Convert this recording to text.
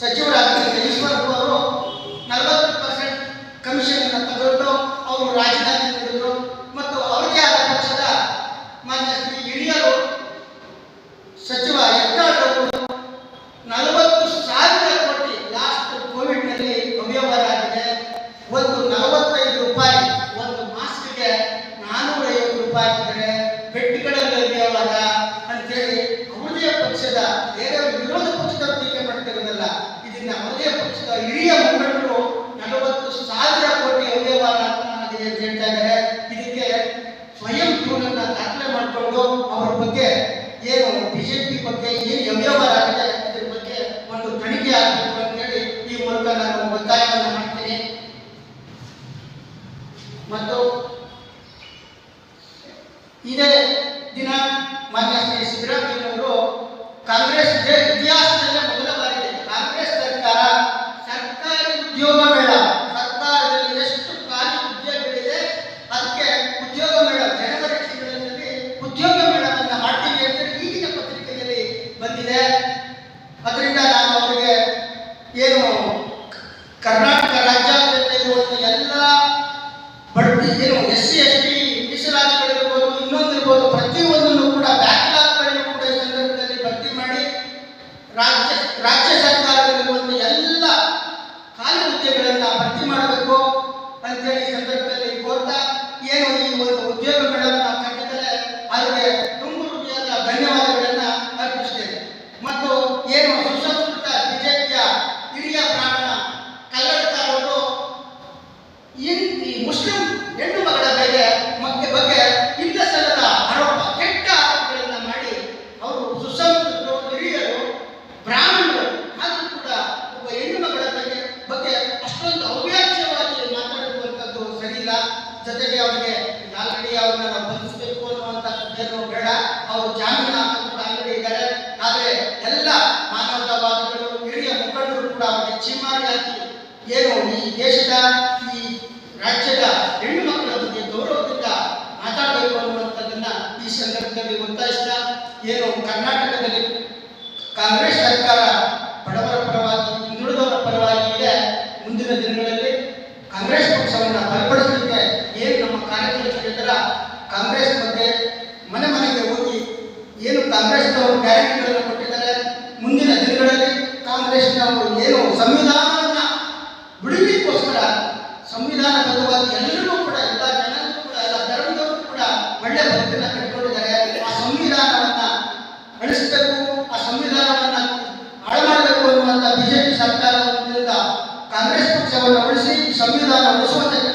ಸಚಿವರ ಹಿರಿಯ ಮುಖಂಡರು ನಲವತ್ತು ಸಾವಿರ ಕೋಟಿ ಅವ್ಯವಹಾರ ಆಗಿದೆ ಅಂತ ಹೇಳ್ತಾ ಇದ್ದಾರೆ. ಇದಕ್ಕೆ ಸ್ವಯಂ ದೂರನ್ನ ದಾಖಲೆ ಮಾಡಿಕೊಂಡು ಅವರ ಬಗ್ಗೆ ಏನು ಬಿಜೆಪಿ ಬಗ್ಗೆ ಏನು ಅವ್ಯವಹಾರ ಆಗಿದೆ ಇದ್ರ ಬಗ್ಗೆ ಒಂದು ತನಿಖೆ ಆಗಬೇಕು ಅಂತ ಹೇಳಿ ಈ ಮೂಲಕ ನಾನು ಒತ್ತಾಯವನ್ನು ಮಾಡ್ತೀನಿ. ಮತ್ತು ಇದೇ ದಿನ ಮಾನ್ಯ ಶ್ರೀ ಸಿದ್ದರಾಮಯ್ಯನವರು ಕಾಂಗ್ರೆಸ್ ಇದೇ ಅಂತೇಳಿ ಸಂದರ್ಭದಲ್ಲಿ ಕೋರ್ತಾ ಏನು ಈ ಒಂದು ಉದ್ಯೋಗಗಳನ್ನು ಕಟ್ಟಿದರೆ ಅವರಿಗೆ ತುಂಬು ಧನ್ಯವಾದಗಳನ್ನ ಧನ್ಯವಾದಗಳನ್ನು ಅರ್ಪಿಸ್ತೇನೆ ಮತ್ತು ಏನು ಸುಸಂಸ್ಕೃತ ಬಿಜೆಪಿಯ ಹಿರಿಯ ಬ್ರಾಹ್ಮಣ ಕಲ್ಲಡ್ಕ ಅವರು ಈ ಮುಸ್ಲಿಂ ಹೆಣ್ಣು ಮಗಳ ಬಗ್ಗೆ ಮತ್ತೆ ಬಗ್ಗೆ ಇಲ್ಲ ಸಲ್ಲದ ಆರೋಪ, ಕೆಟ್ಟ ಆರೋಪಗಳನ್ನು ಮಾಡಿ ಅವರು ಸುಸಂಸ್ಕೃತರು, ಹಿರಿಯರು, ಬ್ರಾಹ್ಮಣರು ಆದರೂ ಕೂಡ ಒಬ್ಬ ಹೆಣ್ಣು ಮಗಳ ಬಗ್ಗೆ ಬಗ್ಗೆ ಅಷ್ಟೊಂದು ಜೊತೆಗೆ ಅವರಿಗೆ ಆಲ್ರೆಡಿ ಅವ್ರನ್ನ ನಾವು ಬಂಧಿಸಬೇಕು ಅನ್ನುವಂಥದ್ದೇನು ಬೇಡ. ಅವರು ಜಾಮೀನು ಹಾಕೋದು ಆಲ್ರೆಡಿ ಇದ್ದಾರೆ. ಆದರೆ ಎಲ್ಲ ಮಾನವತಾವಾದಿಗಳು, ಹಿರಿಯ ಮುಖಂಡರು ಕೂಡ ಅವರಿಗೆ ಚೀಮಾರಿ ಹಾಕಿ ಏನು ಈ ದೇಶದ, ಈ ರಾಜ್ಯದ ಹೆಣ್ಣು ಮಕ್ಕಳ ಬಗ್ಗೆ ಗೌರವದಿಂದ ಮಾತಾಡಬೇಕು ಅನ್ನುವಂಥದ್ದನ್ನ ಈ ಸಂದರ್ಭದಲ್ಲಿ ಒತ್ತಾಯಿಸಿದ ಏನು ಕರ್ನಾಟಕದಲ್ಲಿ ಕಾಂಗ್ರೆಸ್ ಸರ್ಕಾರ ಬಡವರ ಪರವಾಗಿ ಹಿಂದುಳಿದವರ ಪರವಾಗಿ ಇದೆ ಮುಂದಿನ ದಿನಗಳಲ್ಲಿ ಕಾಂಗ್ರೆಸ್ ಪಕ್ಷವನ್ನು ಬಲಪಡಿಸಲಿಕ್ಕೆ ಏನು ನಮ್ಮ ಕಾರ್ಯಕರ್ತರಿದ್ದರ ಕಾಂಗ್ರೆಸ್ ಬಗ್ಗೆ ಮನೆ ಮನೆಗೆ ಹೋಗಿ ಏನು ಕಾಂಗ್ರೆಸ್ನವರು ಗ್ಯಾರಂಟಿಗಳನ್ನು ಕೊಟ್ಟಿದ್ದಾರೆ, ಮುಂದಿನ ದಿನಗಳಲ್ಲಿ ಕಾಂಗ್ರೆಸ್ನವರು ಏನು ಸಂವಿಧಾನವನ್ನ ಸಂವಿಧಾನ ಸಂವಿಧಾನಬದ್ಧವಾಗಿ ಎಲ್ಲರಿಗೂ ಕೂಡ, ಎಲ್ಲ ಜನರಿಗೂ ಕೂಡ, ಎಲ್ಲ ಧರ್ಮದವರು ಕೂಡ ಒಳ್ಳೆ ಬದುಕನ್ನು ಕಟ್ಟಿಕೊಂಡಿದ್ದಾರೆ ಆ ಸಂವಿಧಾನವನ್ನು ಅಳಿಸಬೇಕು, ಆ ಸಂವಿಧಾನವನ್ನು ಹಾಳು ಮಾಡಬೇಕು ಅನ್ನುವಂಥ ಬಿಜೆಪಿ ಸರ್ಕಾರದಿಂದ ಕಾಂಗ್ರೆಸ್ ಪಕ್ಷವನ್ನು ಉಳಿಸಿ ಸಂವಿಧಾನ ಉಳಿಸುವಂತ